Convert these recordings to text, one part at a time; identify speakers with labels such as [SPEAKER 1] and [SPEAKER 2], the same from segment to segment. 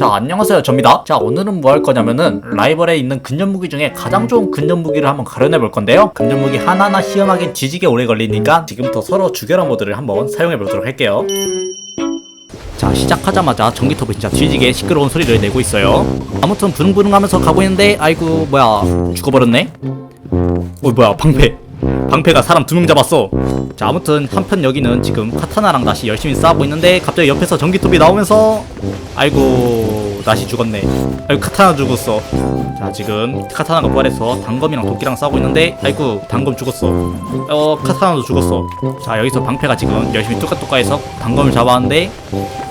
[SPEAKER 1] 자 안녕하세요. 접니다. 자 오늘은 뭐 할 거냐면은 라이벌에 있는 근접 무기 중에 가장 좋은 근접 무기를 한번 가려내 볼 건데요. 근접 무기 하나하나 시험하기 뒤지게 오래 걸리니까 지금부터 서로 주결한 모드를 한번 사용해 보도록 할게요. 자 시작하자마자 전기톱이 진짜 뒤지게 시끄러운 소리를 내고 있어요. 아무튼 부릉부릉 하면서 가고 있는데 아이고 뭐야. 죽어버렸네. 어 뭐야. 방패. 방패가 사람 두 명 잡았어. 자 아무튼 한편 여기는 지금 카타나랑 다시 열심히 싸우고 있는데 갑자기 옆에서 전기톱이 나오면서 아이고 다시 죽었네. 아이고 카타나 죽었어. 자 지금 카타나가 부활해서 단검이랑 도끼랑 싸우고 있는데 아이고 단검 죽었어. 어 카타나도 죽었어. 자 여기서 방패가 지금 열심히 뚜까뚜까해서 단검을 잡았는데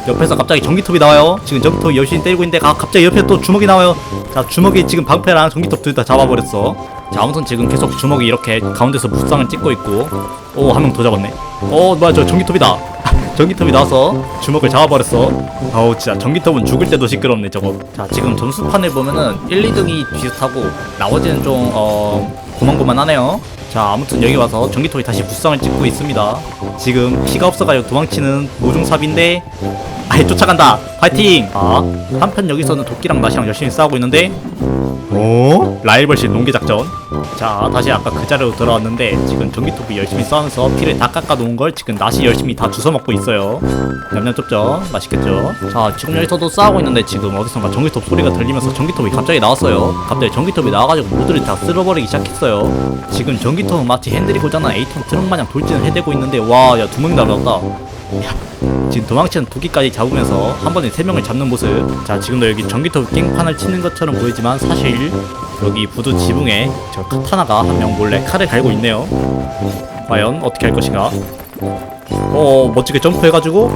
[SPEAKER 1] 옆에서 갑자기 전기톱이 나와요. 지금 전기톱이 열심히 때리고 있는데 아, 갑자기 옆에 또 주먹이 나와요. 자 주먹이 지금 방패랑 전기톱 둘 다 잡아버렸어. 자 아무튼 지금 계속 주먹이 이렇게 가운데서 무쌍을 찍고 있고 오 한 명 더 잡았네. 어 뭐야 저 전기톱이다 전기톱이 나와서 주먹을 잡아버렸어. 아우 진짜. 전기톱은 죽을 때도 시끄럽네 저거. 자 지금 점수판을 보면은 1, 2등이 비슷하고 나머지는 좀 어 고만고만하네요. 자 아무튼 여기 와서 전기톱이 다시 무쌍을 찍고 있습니다. 지금 피가 없어가지고 도망치는 모종삽인데 아이 쫓아간다. 파이팅! 아 한편 여기서는 도끼랑 나시랑 열심히 싸우고 있는데 어? 라이벌실 농기 작전. 자, 다시 아까 그 자리로 돌아왔는데 지금 전기톱이 열심히 싸우면서 피를 다 깎아 놓은 걸 지금 낫이 열심히 다 주워 먹고 있어요. 냠냠 쩝쩝 맛있겠죠? 자, 지금 여기서도 싸우고 있는데 지금 어디선가 전기톱 소리가 들리면서 전기톱이 갑자기 나왔어요. 갑자기 전기톱이 나와가지고 모두를 다 쓸어버리기 시작했어요. 지금 전기톱은 마치 핸들이 고장난 에이톤 트럭 마냥 돌진을 해대고 있는데 와, 야 두 명 날아왔다. 야, 지금 도망치는 도끼까지 잡으면서 한 번에 세 명을 잡는 모습. 자, 지금도 여기 전기톱 깽판을 치는 것처럼 보이지만 사실 여기 부두 지붕에 저 카타나가 한 명 몰래 칼을 갈고 있네요. 과연 어떻게 할 것인가? 어, 멋지게 점프해가지고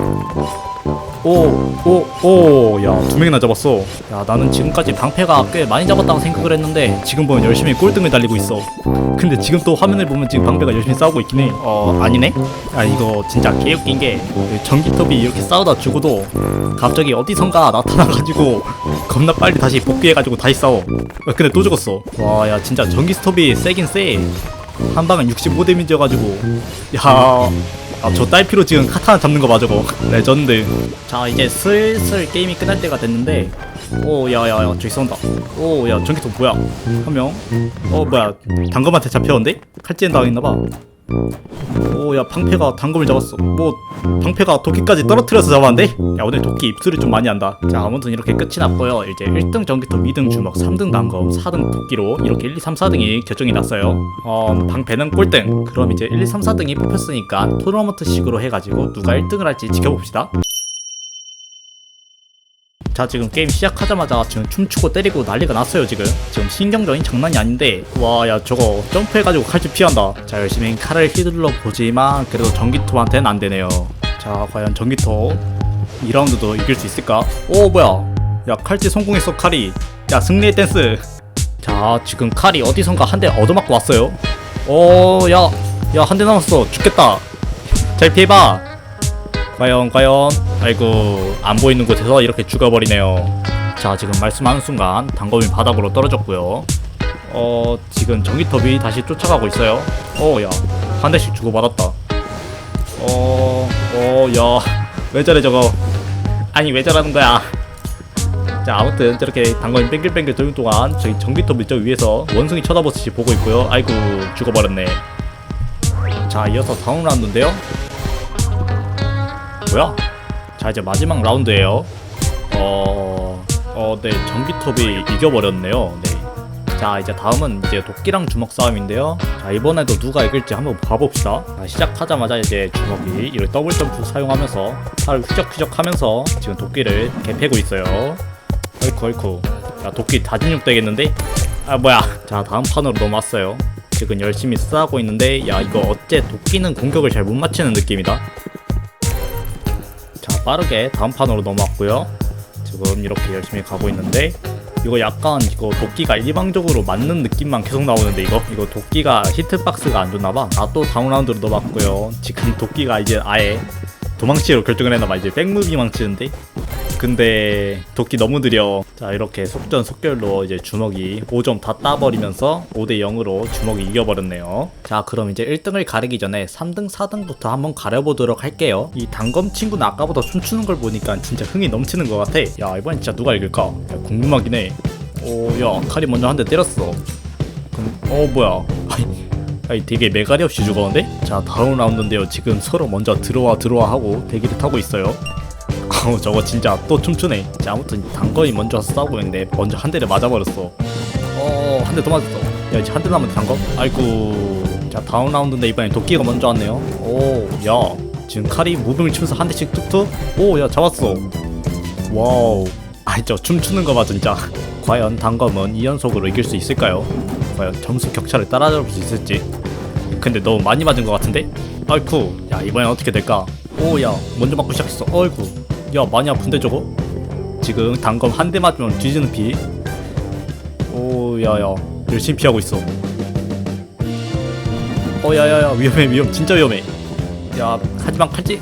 [SPEAKER 1] 오, 오, 오, 야, 두 명이나 잡았어. 야, 나는 지금까지 방패가 꽤 많이 잡았다고 생각을 했는데, 지금 보면 열심히 꼴등을 달리고 있어. 근데 지금 또 화면을 보면 지금 방패가 열심히 싸우고 있긴 해. 어, 아니네? 야, 이거 진짜 개웃긴 게, 그 전기톱이 이렇게 싸우다 죽어도, 갑자기 어디선가 나타나가지고, 겁나 빨리 다시 복귀해가지고 다시 싸워. 어, 근데 또 죽었어. 와, 야, 진짜 전기 스톱이 세긴 세. 한 방은 65 데미지여가지고, 야, 아, 저 딸피로 지금 카타나 잡는 거 맞아, 거 레전드. 자, 이제 슬슬 게임이 끝날 때가 됐는데, 오, 야, 야, 야, 저기 쏜다. 오, 야, 전기톱 뭐야? 한 명. 어, 뭐야, 당검한테 잡혔는데? 칼찌엔 당했나봐. 오, 야, 방패가 당검을 잡았어. 뭐, 방패가 도끼까지 떨어뜨려서 잡았는데? 야, 오늘 도끼 입술이 좀 많이 한다. 자, 아무튼 이렇게 끝이 났고요. 이제 1등 전기톱, 2등 주먹, 3등 단검, 4등 도끼로 이렇게 1, 2, 3, 4등이 결정이 났어요. 어, 방패는 꼴등. 그럼 이제 1, 2, 3, 4등이 뽑혔으니까 토너먼트식으로 해가지고 누가 1등을 할지 지켜봅시다. 자 지금 게임 시작하자마자 지금 춤추고 때리고 난리가 났어요 지금. 지금 신경전이 장난이 아닌데 와 야 저거 점프해가지고 칼집 피한다. 자 열심히 칼을 휘둘러 보지만 그래도 전기톱한테는 안 되네요. 자 과연 전기톱 2라운드도 이길 수 있을까? 오 뭐야. 야 칼집 성공했어 칼이. 야 승리의 댄스. 자 지금 칼이 어디선가 한 대 얻어맞고 왔어요. 오야야 한 대 남았어. 죽겠다. 잘 피해봐. 과연 과연 아이고 안 보이는 곳에서 이렇게 죽어버리네요. 자 지금 말씀하는 순간 단검이 바닥으로 떨어졌고요. 어 지금 전기톱이 다시 쫓아가고 있어요. 어야 한 대씩 주고받았다. 어어야왜 저래 저거? 아니 왜 저러는 거야? 자 아무튼 저렇게 단검이 뱅글뱅글 도는 동안 저기 전기톱이 저 위에서 원숭이 쳐다보듯이 보고 있고요. 아이고 죽어버렸네. 자 이어서 다음 라운드인데요. 뭐야? 자 이제 마지막 라운드예요. 어, 어, 네 전기톱이 이겨버렸네요. 네. 자 이제 다음은 이제 도끼랑 주먹 싸움인데요. 자 이번에도 누가 이길지 한번 봐봅시다. 자, 시작하자마자 이제 주먹이 이를 더블 점프 사용하면서 팔을 휘적휘적 하면서 지금 도끼를 개패고 있어요. 어이쿠 어이쿠. 야 도끼 다진육 되겠는데? 아 뭐야? 자 다음 판으로 넘어왔어요. 지금 열심히 싸우고 있는데 야 이거 어째 도끼는 공격을 잘 못 맞추는 느낌이다. 자 빠르게 다음 판으로 넘어왔고요. 지금 이렇게 열심히 가고 있는데 이거 약간 이거 도끼가 일방적으로 맞는 느낌만 계속 나오는데 이거? 이거 도끼가 히트박스가 안 좋나봐. 아 또 다운 라운드로 넘어왔고요. 지금 도끼가 이제 아예 도망치기로 결정을 했나봐 이제 백무비 망치는데. 근데 도끼 너무 느려. 자 이렇게 속전속결로 이제 주먹이 5점 다 따버리면서 5대 0으로 주먹이 이겨버렸네요. 자 그럼 이제 1등을 가리기 전에 3등 4등부터 한번 가려보도록 할게요. 이 단검 친구는 아까보다 춤추는 걸 보니까 진짜 흥이 넘치는 것 같아. 야 이번엔 진짜 누가 이길까? 야, 궁금하긴 해오야 칼이 먼저 한 대 때렸어. 그럼 어 뭐야 아니, 되게 매가리 없이 죽었는데? 자 다음 라운드인데요. 지금 서로 먼저 들어와 들어와 하고 대기를 타고 있어요. 어우 저거 진짜 또 춤추네. 자 아무튼 단검이 먼저 싸우고 있는데 먼저 한 대를 맞아버렸어. 어한 대 더 맞았어. 야 이제 한 대 남았는데 단검 아이고. 자 다음 라운드인데 이번엔 도끼가 먼저 왔네요. 오야 지금 칼이 무빙을 치면서 한 대씩 툭툭. 오야 잡았어. 와우. 아이 저 춤추는 거 봐 진짜. 과연 단검은 2연속으로 이길 수 있을까요? 과연 점수 격차를 따라잡을 수 있을지. 근데 너무 많이 맞은 것 같은데? 아이쿠 야 이번엔 어떻게 될까? 오야 먼저 맞고 시작했어. 어이구 야 많이 아픈데 저거? 지금 단검 한 대 맞으면 뒤지는 피. 오야야 열심히 피하고 있어. 어야야야 위험해 위험 진짜 위험해. 야 하지만 칼찌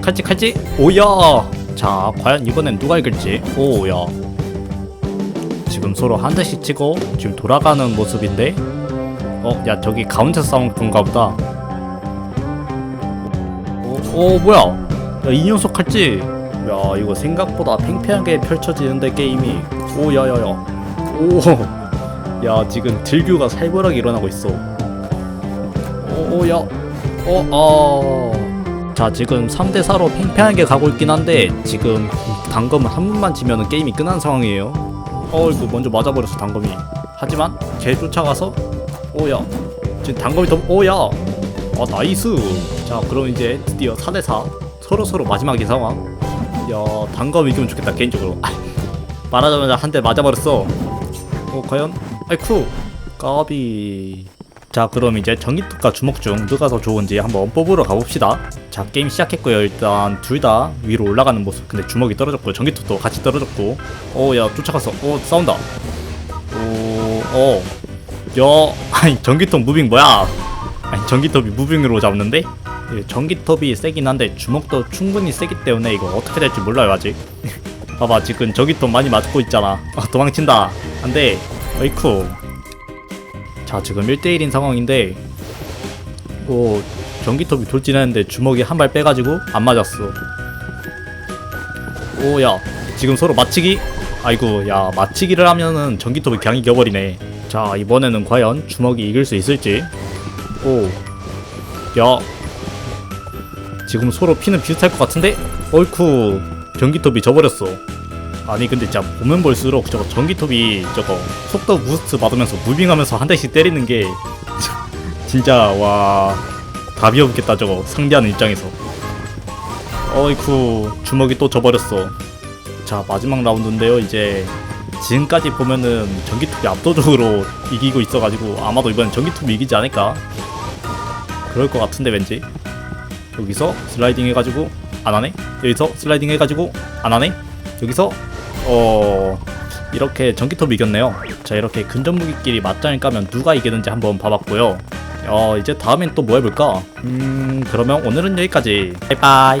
[SPEAKER 1] 칼찌 칼찌 오야 자 과연 이번엔 누가 이길지. 오야 지금 서로 한 대씩 치고 지금 돌아가는 모습인데? 어 야 저기 가운데 싸움 건가 보다. 오, 오 뭐야? 야 이 녀석 칼찌 야 이거 생각보다 팽팽하게 펼쳐지는데 게임이. 오 야야야. 오야 지금 들규가 살벌하게 일어나고 있어. 오야. 어, 어아자 지금 3대4로 팽팽하게 가고 있긴 한데 지금 단검을 한 번만 지면은 게임이 끝난 상황이에요 어이구 먼저 맞아버렸어 단검이. 하지만 걔 쫓아가서 오야. 지금 단검이 더 오야. 아 나이스. 자 그럼 이제 드디어 4대4 서로서로 마지막의 상황. 야 단검 이기면 좋겠다 개인적으로. 아, 말하자마자 한 대 맞아버렸어. 어 과연? 아이쿠. 까비 자 그럼 이제 전기톱과 주먹 중 누가 더 좋은지 한번 뽑으러 가봅시다. 자 게임 시작했고요. 일단 둘 다 위로 올라가는 모습. 근데 주먹이 떨어졌고 전기톱도 같이 떨어졌고. 어야 쫓아갔어. 어 싸운다. 오어야 아니 전기톱 무빙 뭐야? 아니 전기톱이 무빙으로 잡는데? 예, 전기톱이 세긴 한데 주먹도 충분히 세기 때문에 이거 어떻게 될지 몰라요 아직. 봐봐 지금 전기톱 많이 맞고 있잖아. 아, 도망친다. 안돼. 어이쿠 자 지금 1대1인 상황인데 오 전기톱이 돌진했는데 주먹이 한 발 빼가지고 안 맞았어. 오야 지금 서로 맞히기? 아이고 야 맞히기를 하면은 전기톱이 그냥 이겨버리네. 자 이번에는 과연 주먹이 이길 수 있을지. 오야 지금 서로 피는 비슷할 것 같은데? 어이쿠 전기톱이 져버렸어 아니 근데 진짜 보면 볼수록 저거 전기톱이 저거 속도 부스트 받으면서 무빙하면서 한 대씩 때리는 게 진짜 와 답이 없겠다 저거 상대하는 입장에서. 어이쿠 주먹이 또 져버렸어. 자 마지막 라운드인데요 이제 지금까지 보면은 전기톱이 압도적으로 이기고 있어가지고 아마도 이번엔 전기톱이 이기지 않을까? 그럴 것 같은데 왠지? 여기서 슬라이딩 해가지고 안 하네? 여기서 슬라이딩 해가지고 안 하네? 여기서 어 이렇게 전기톱이 이겼네요. 자 이렇게 근접무기끼리 맞짱을 까면 누가 이기는지 한번 봐봤고요. 어 이제 다음엔 또 뭐 해볼까? 음 그러면 오늘은 여기까지. 바이바이